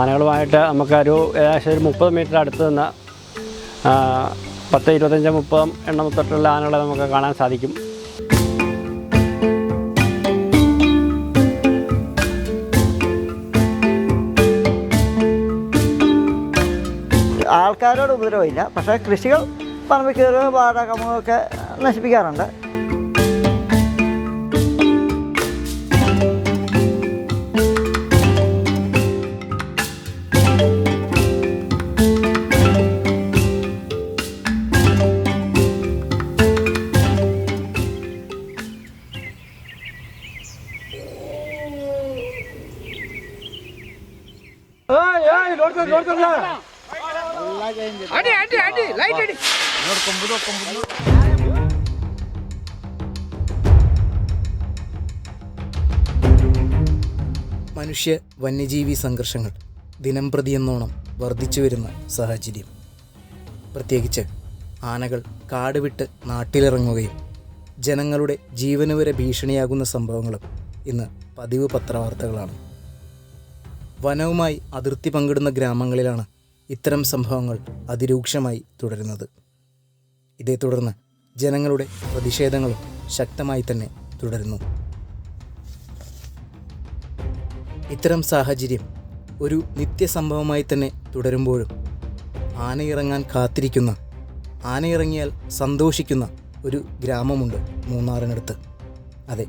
ആനകളുമായിട്ട് നമുക്കൊരു ഏകദേശം ഒരു മുപ്പത് മീറ്റർ അടുത്ത് നിന്ന് പത്ത് ഇരുപത്തഞ്ച് മുപ്പതും എണ്ണം തൊട്ടുള്ള ആനകളെ നമുക്ക് കാണാൻ സാധിക്കും. ആൾക്കാരോട് ഉപദ്രവമില്ല. പക്ഷേ കൃഷികൾ പറമ്പിൽ കയറുക മനുഷ്യ വന്യജീവി സംഘർഷങ്ങൾ ദിനം പ്രതിയെന്നോണം വർദ്ധിച്ചു വരുന്ന സാഹചര്യം. പ്രത്യേകിച്ച് ആനകൾ കാട് വിട്ട് നാട്ടിലിറങ്ങുകയും ജനങ്ങളുടെ ജീവന് വരെ ഭീഷണിയാകുന്ന സംഭവങ്ങളും ഇന്ന് പതിവ് പത്രവാർത്തകളാണ്. വനവുമായി അതിർത്തി പങ്കിടുന്ന ഗ്രാമങ്ങളിലാണ് ഇത്തരം സംഭവങ്ങൾ അതിരൂക്ഷമായി തുടരുന്നത്. ഇതേ തുടർന്ന് ജനങ്ങളുടെ പ്രതിഷേധങ്ങളും ശക്തമായി തന്നെ തുടരുന്നു. ഇത്തരം സാഹചര്യം ഒരു നിത്യസംഭവമായി തന്നെ തുടരുമ്പോഴും ആനയിറങ്ങാൻ കാത്തിരിക്കുന്ന ആനയിറങ്ങിയാൽ സന്തോഷിക്കുന്ന ഒരു ഗ്രാമമുണ്ട് മൂന്നാറിനടുത്ത്. അതെ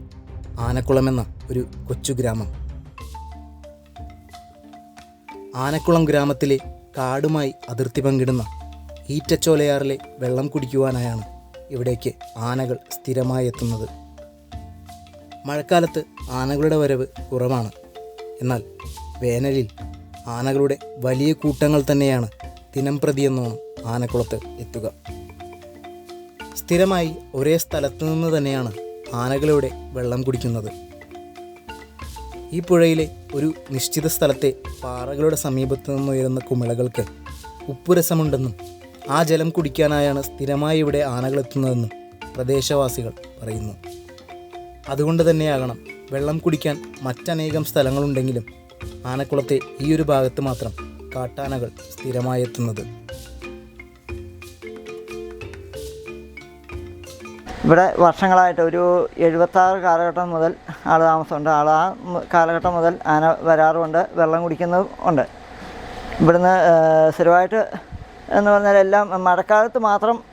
ആനക്കുളം എന്ന ഒരു കൊച്ചു ഗ്രാമം. ആനക്കുളം ഗ്രാമത്തിലെ കാടുമായി അതിർത്തി പങ്കിടുന്ന ഈറ്റച്ചോലയാറിലെ വെള്ളം കുടിക്കുവാനായാണ് ഇവിടേക്ക് ആനകൾ സ്ഥിരമായി എത്തുന്നത്. മഴക്കാലത്ത് ആനകളുടെ വരവ് കുറവാണ്. എന്നാൽ വേനലിൽ ആനകളുടെ വലിയ കൂട്ടങ്ങൾ തന്നെയാണ് ദിനം പ്രതിയെന്നോണം ആനക്കുളത്ത് എത്തുക. സ്ഥിരമായി ഒരേ സ്ഥലത്തു നിന്ന് തന്നെയാണ് ആനകളിവിടെ വെള്ളം കുടിക്കുന്നത്. ഈ പുഴയിലെ ഒരു നിശ്ചിത സ്ഥലത്തെ പാറകളുടെ സമീപത്തു നിന്നുയരുന്ന കുമിളകൾക്ക് ഉപ്പുരസമുണ്ടെന്നും ആ ജലം കുടിക്കാനായാണ് സ്ഥിരമായി ഇവിടെ ആനകളെത്തുന്നതെന്നും പ്രദേശവാസികൾ പറയുന്നു. അതുകൊണ്ട് തന്നെയാകണം വെള്ളം കുടിക്കാൻ മറ്റനേകം സ്ഥലങ്ങളുണ്ടെങ്കിലും ആനക്കുളത്തെ ഈ ഒരു ഭാഗത്ത് മാത്രം കാട്ടാനകൾ സ്ഥിരമായി എത്തുന്നത്. ഇവിടെ വർഷങ്ങളായിട്ട് ഒരു എഴുപത്താറ് കാലഘട്ടം മുതൽ ആൾ താമസമുണ്ട്. ആൾ ആ കാലഘട്ടം മുതൽ ആന വരാറുമുണ്ട് വെള്ളം കുടിക്കുന്നതും ഉണ്ട്. ഇവിടുന്ന് സ്ഥിരമായിട്ട് എന്ന് പറഞ്ഞാൽ എല്ലാം മഴക്കാലത്ത് മാത്രം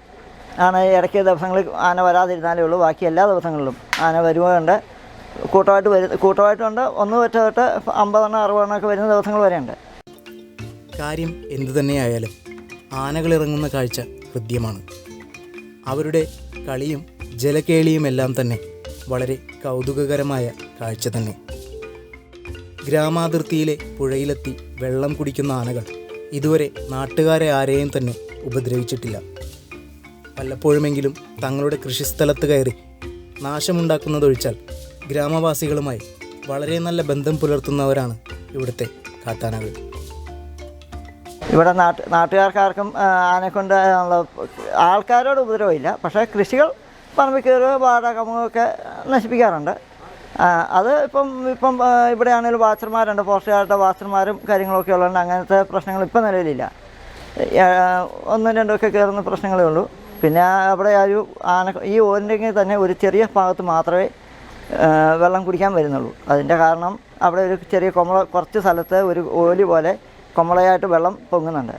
ആണ് ഇടയ്ക്ക് ദിവസങ്ങളിൽ ആന വരാതിരുന്നാലേ ഉള്ളൂ. ബാക്കി എല്ലാ ദിവസങ്ങളിലും ആന വരുവുണ്ട് കൂട്ടമായിട്ട് വരും കൂട്ടമായിട്ടുണ്ട്. ഒന്ന് വെച്ച തൊട്ട് അമ്പതെണ്ണം അറുപതെണ്ണം ഒക്കെ വരുന്ന ദിവസങ്ങൾ വരെയുണ്ട്. കാര്യം എന്തു തന്നെയായാലും ആനകൾ ഇറങ്ങുന്ന കാഴ്ച ഹൃദ്യമാണ്. അവരുടെ കളിയും ജലകേളിയുമെല്ലാം തന്നെ വളരെ കൗതുകകരമായ കാഴ്ച തന്നെ. ഗ്രാമാതിർത്തിയിലെ പുഴയിലെത്തി വെള്ളം കുടിക്കുന്ന ആനകൾ ഇതുവരെ നാട്ടുകാരെ ആരെയും തന്നെ ഉപദ്രവിച്ചിട്ടില്ല. വല്ലപ്പോഴുമെങ്കിലും തങ്ങളുടെ കൃഷിസ്ഥലത്ത് കയറി നാശമുണ്ടാക്കുന്നതൊഴിച്ചാൽ ഗ്രാമവാസികളുമായി വളരെ നല്ല ബന്ധം പുലർത്തുന്നവരാണ് ഇവിടുത്തെ കാട്ടാനകൾ. ഇവിടെ നാട്ട് നാട്ടുകാർക്കാർക്കും ആനക്കൊണ്ട് ആൾക്കാരോട് ഉപദ്രവമില്ല. പക്ഷേ കൃഷികൾ പറമ്പിൽ കയറുക വാട കമുകൊക്കെ നശിപ്പിക്കാറുണ്ട് അത് ഇപ്പം ഇപ്പം ഇവിടെയാണെങ്കിലും വാച്ചർമാരുണ്ട് ഫോറസ്റ്റുകാരുടെ വാച്ചർമാരും കാര്യങ്ങളൊക്കെ ഉള്ളതുകൊണ്ട് അങ്ങനത്തെ പ്രശ്നങ്ങൾ ഇപ്പം നിലവിലില്ല. ഒന്നും രണ്ടും ഒക്കെ കയറുന്ന പ്രശ്നങ്ങളേ ഉള്ളൂ. പിന്നെ അവിടെ ആ ഒരു ആന ഈ ഓരിന്റെങ്കിൽ തന്നെ ഒരു ചെറിയ ഭാഗത്ത് മാത്രമേ വെള്ളം കുടിക്കാൻ വരുന്നുള്ളൂ. അതിന്റെ കാരണം അവിടെ ഒരു ചെറിയ കൊമള കുറച്ച് സ്ഥലത്ത് ഒരു ഓലി പോലെ കൊമളയായിട്ട് വെള്ളം പൊങ്ങുന്നുണ്ട്.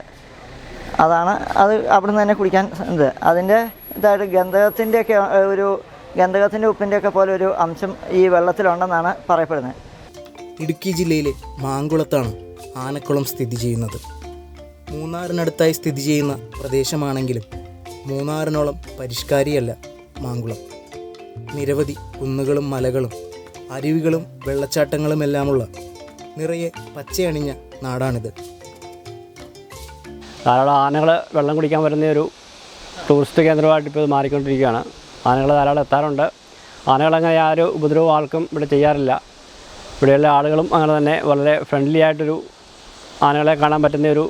അതാണ് അത് അവിടുന്ന് തന്നെ കുടിക്കാൻ ഇത്. അതിന്റെ ഇതായിട്ട് ഗന്ധകത്തിന്റെയൊക്കെ ഒരു ഗന്ധകത്തിന്റെ ഉപ്പിന്റെയൊക്കെ പോലെ ഒരു അംശം ഈ വെള്ളത്തിലുണ്ടെന്നാണ് പറയപ്പെടുന്നത്. ഇടുക്കി ജില്ലയിലെ മാങ്കുളത്താണ് ആനക്കുളം സ്ഥിതി ചെയ്യുന്നത്. മൂന്നാറിനടുത്തായി സ്ഥിതി ചെയ്യുന്ന പ്രദേശമാണെങ്കിലും മൂന്നാറിനോളം പരിഷ്കാരിയല്ല മാങ്കുളം. നിരവധി കുന്നുകളും മലകളും അരുവികളും വെള്ളച്ചാട്ടങ്ങളുമെല്ലാമുള്ള നിറയെ പച്ചയണിഞ്ഞ നാടാണിത്. ധാരാളം ആനകൾ വെള്ളം കുടിക്കാൻ വരുന്ന ഒരു ടൂറിസ്റ്റ് കേന്ദ്രമായിട്ട് ഇപ്പോൾ ഇത് മാറിക്കൊണ്ടിരിക്കുകയാണ്. ആനകൾ ധാരാളം എത്താറുണ്ട്. ആനകളങ്ങനെ ആ ഒരു ഉപദ്രവം ആൾക്കും ഇവിടെ ചെയ്യാറില്ല. ഇവിടെയുള്ള ആളുകളും അങ്ങനെ തന്നെ വളരെ ഫ്രണ്ട്ലി ആയിട്ടൊരു ആനകളെ കാണാൻ പറ്റുന്ന ഒരു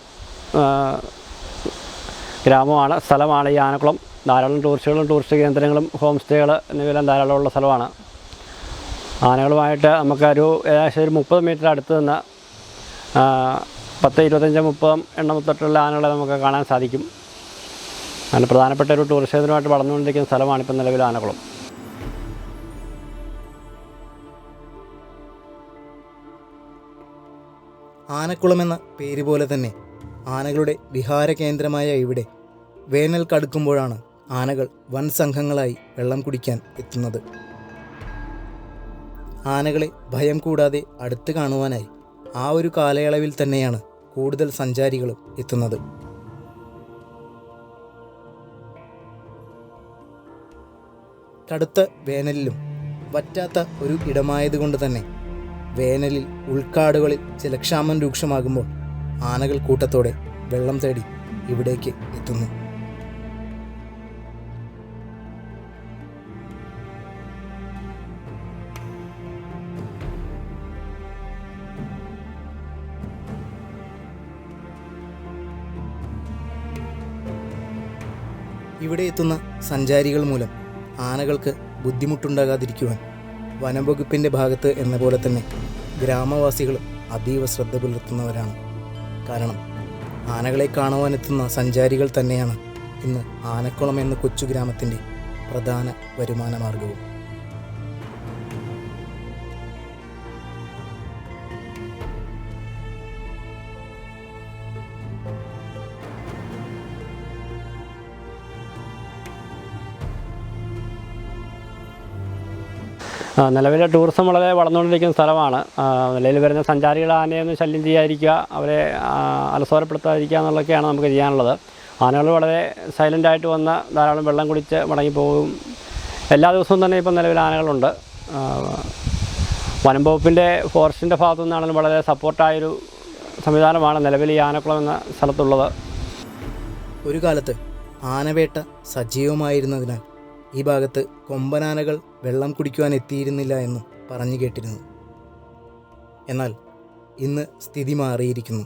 ഗ്രാമമാണ് സ്ഥലമാണ് ഈ ആനക്കുളം. ധാരാളം ടൂറിസ്റ്റുകളും ടൂറിസ്റ്റ് കേന്ദ്രങ്ങളും ഹോം സ്റ്റേകൾ എന്നിവയെല്ലാം ധാരാളമുള്ള സ്ഥലമാണ്. ആനകളുമായിട്ട് നമുക്കൊരു ഏകദേശം ഒരു മുപ്പത് മീറ്റർ അടുത്ത് നിന്ന് പത്ത് ഇരുപത്തഞ്ച് മുപ്പതും എണ്ണം തൊട്ടുള്ള ആനകളെ നമുക്ക് കാണാൻ സാധിക്കും. അങ്ങനെ പ്രധാനപ്പെട്ട ഒരു ടൂറിസ്റ്റ് കേന്ദ്രമായിട്ട് വളർന്നുകൊണ്ടിരിക്കുന്ന സ്ഥലമാണ് ഇപ്പം നിലവിൽ ആനകുളം. ആനക്കുളം എന്ന പേര് പോലെ തന്നെ ആനകളുടെ വിഹാര കേന്ദ്രമായ ഇവിടെ വേനൽ കടുക്കുമ്പോഴാണ് ആനകൾ വൻ സംഘങ്ങളായി വെള്ളം കുടിക്കാൻ എത്തുന്നത്. ആനകളെ ഭയം കൂടാതെ അടുത്ത് കാണുവാനായി ആ ഒരു കാലയളവിൽ തന്നെയാണ് കൂടുതൽ സഞ്ചാരികളും എത്തുന്നത്. കടുത്ത വേനലിലും വറ്റാത്ത ഒരു ഇടമായതുകൊണ്ട് തന്നെ വേനലിൽ ഉൾക്കാടുകളിൽ ജലക്ഷാമം രൂക്ഷമാകുമ്പോൾ ആനകൾ കൂട്ടത്തോടെ വെള്ളം തേടി ഇവിടേക്ക് എത്തുന്നു. ഇവിടെ എത്തുന്ന സഞ്ചാരികൾ മൂലം ആനകൾക്ക് ബുദ്ധിമുട്ടുണ്ടാകാതിരിക്കുവാൻ വനംവകുപ്പിന്റെ ഭാഗത്ത് എന്ന പോലെ തന്നെ ഗ്രാമവാസികളും അതീവ ശ്രദ്ധ പുലർത്തുന്നവരാണ്. കാരണം ആനകളെ കാണുവാനെത്തുന്ന സഞ്ചാരികൾ തന്നെയാണ് ഇന്ന് ആനക്കുളം എന്ന കൊച്ചു ഗ്രാമത്തിന്റെ പ്രധാന വരുമാന മാർഗവും. നിലവിലെ ടൂറിസം വളരെ വളർന്നുകൊണ്ടിരിക്കുന്ന സ്ഥലമാണ്. നിലയിൽ വരുന്ന സഞ്ചാരികൾ ആനയൊന്നും ശല്യം ചെയ്യാതിരിക്കുക അവരെ അലസോരപ്പെടുത്താതിരിക്കുക എന്നുള്ളതൊക്കെയാണ് നമുക്ക് ചെയ്യാനുള്ളത്. ആനകൾ വളരെ സൈലന്റായിട്ട് വന്ന് ധാരാളം വെള്ളം കുടിച്ച് മടങ്ങിപ്പോകും എല്ലാ ദിവസവും തന്നെ ഇപ്പം നിലവിൽ ആനകളുണ്ട്. വനം വകുപ്പിന്റെ ഫോറസ്റ്റിന്റെ ഭാഗത്തു നിന്നാണെങ്കിലും വളരെ സപ്പോർട്ടായൊരു സംവിധാനമാണ് നിലവിൽ ഈ ആനക്കുളം എന്ന സ്ഥലത്തുള്ളത്. ഒരു കാലത്ത് ആനവേട്ട സജീവമായിരുന്നതിനാൽ ഈ ഭാഗത്ത് കൊമ്പനാനകൾ വെള്ളം കുടിക്കുവാൻ എത്തിയിരുന്നില്ല എന്ന് പറഞ്ഞു കേട്ടിരുന്നു. എന്നാൽ ഇന്ന് സ്ഥിതി മാറിയിരിക്കുന്നു.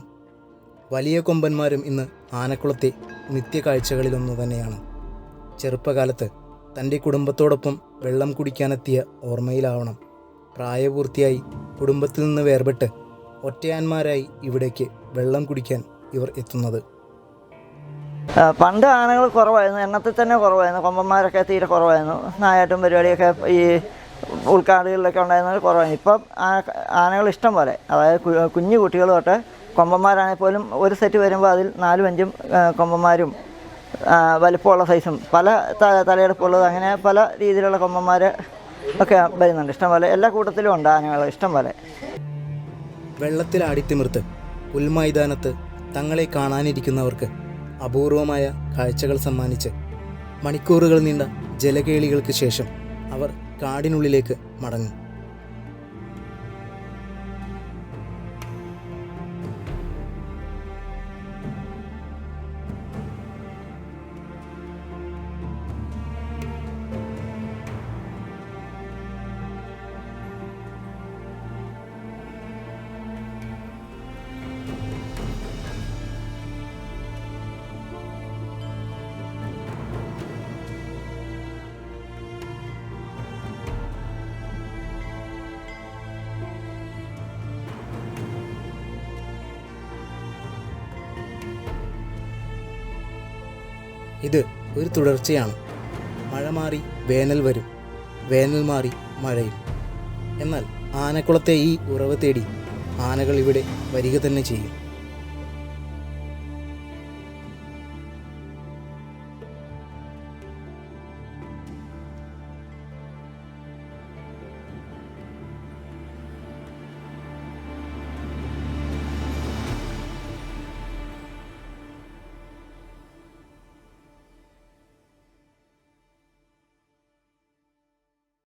വലിയ കൊമ്പന്മാരും ഇന്ന് ആനക്കുളത്തെ നിത്യകാഴ്ചകളിലൊന്നു തന്നെയാണ്. ചെറുപ്പകാലത്ത് തന്റെ കുടുംബത്തോടൊപ്പം വെള്ളം കുടിക്കാനെത്തിയ ഓർമ്മയിലാവണം. പ്രായപൂർത്തിയായി കുടുംബത്തിൽ നിന്ന് വേർപെട്ട് ഒറ്റയാന്മാരായി ഇവിടേക്ക് വെള്ളം കുടിക്കാൻ ഇവർ എത്തുന്നത്. പണ്ട് ആനകൾ കുറവായിരുന്നു എണ്ണത്തിൽ തന്നെ കുറവായിരുന്നു കൊമ്പന്മാരൊക്കെ തീരെ കുറവായിരുന്നു നായാട്ടും പരിപാടിയൊക്കെ ഈ ഉൾക്കാടുകളിലൊക്കെ ഉണ്ടായിരുന്നത് കുറവായിരുന്നു. ഇപ്പം ആനകൾ ഇഷ്ടം പോലെ അതായത് കുഞ്ഞു കുട്ടികൾ തൊട്ട് കൊമ്പന്മാരാണെങ്കിൽ പോലും ഒരു സെറ്റ് വരുമ്പോൾ അതിൽ നാലും അഞ്ചും കൊമ്പന്മാരും വലിപ്പമുള്ള സൈസും പല ത- തലയെടുപ്പുള്ളത് അങ്ങനെ പല രീതിയിലുള്ള കൊമ്പന്മാർ ഒക്കെ വരുന്നുണ്ട്. ഇഷ്ടം പോലെ എല്ലാ കൂട്ടത്തിലും ഉണ്ട് ആനകൾ ഇഷ്ടം പോലെ. വെള്ളത്തിൽ ആടിത്തിമിർത്ത് പുൽമൈതാനത്ത് തങ്ങളെ കാണാനിരിക്കുന്നവർക്ക് അപൂർവമായ കാഴ്ചകൾ സമ്മാനിച്ച് മണിക്കൂറുകൾ നീണ്ട ജലകേളികൾക്ക് ശേഷം അവർ കാടിനുള്ളിലേക്ക് മടങ്ങും. ഇത് ഒരു തുടർച്ചയാണ്. മഴ മാറി വേനൽ വരും. വേനൽ മാറി മഴയും. എന്നാൽ ആനക്കുളത്തെ ഈ ഉറവ് തേടി ആനകൾ ഇവിടെ വരിക തന്നെ ചെയ്യും.